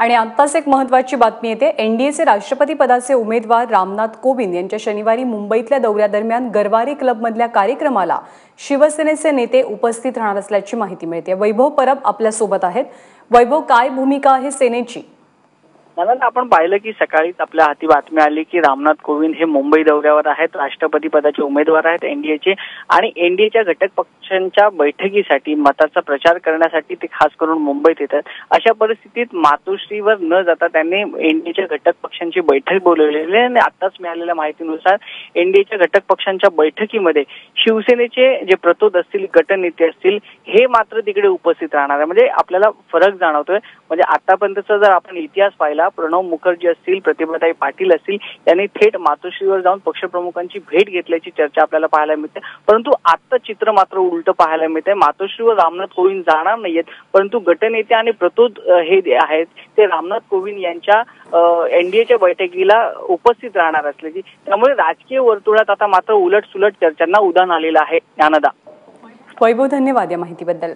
आणि आत्ताच एक महत्वाची बातमी येते. एनडीएचे राष्ट्रपती पदाचे उमेदवार रामनाथ कोविंद यांच्या शनिवारी मुंबईतल्या दौऱ्यादरम्यान गरवारी क्लबमधल्या कार्यक्रमाला शिवसेनेचे नेते उपस्थित राहणार असल्याची माहिती मिळते. वैभव परब आपल्यासोबत आहेत. वैभव काय भूमिका आहे सेनेची? मला आपण पाहिलं की सकाळीच आपल्या हाती बातमी आली की रामनाथ कोविंद हे मुंबई दौऱ्यावर आहेत राष्ट्रपती पदाचे उमेदवार आहेत एनडीएचे आणि एनडीएच्या घटक पक्षांच्या बैठकीसाठी मताचा प्रचार करण्यासाठी ते खास करून मुंबईत येतात. अशा परिस्थितीत मातोश्रीवर न जाता त्यांनी एनडीएच्या घटक पक्षांची बैठक बोलवलेली आहे. आणि आताच मिळालेल्या माहितीनुसार एनडीएच्या घटक पक्षांच्या बैठकीमध्ये शिवसेनेचे जे प्रतोद असतील गटनेते असतील हे मात्र तिकडे उपस्थित राहणार आहे. म्हणजे आपल्याला फरक जाणवतोय. म्हणजे आतापर्यंतचा जर आपण इतिहास पाहिला प्रणव मुखर्जी असतील प्रतिभाताई पाटील असतील यांनी थेट मातोश्रीवर जाऊन पक्षप्रमुखांची भेट घेतल्याची चर्चा आपल्याला पाहायला मिळते. परंतु आता चित्र मात्र उलट पाहायला मिळतंय. मातोश्रीवर रामनाथ कोविंद जाणार नाहीयेत. परंतु गटनेते आणि प्रतोद हे आहेत ते रामनाथ कोविंद यांच्या एनडीएच्या बैठकीला उपस्थित राहणार असल्याची. त्यामुळे राजकीय वर्तुळात आता मात्र उलट सुलट चर्चांना उदाहरण आलेलं आहे ज्ञानदा. वैभव धन्यवाद या माहितीबद्दल.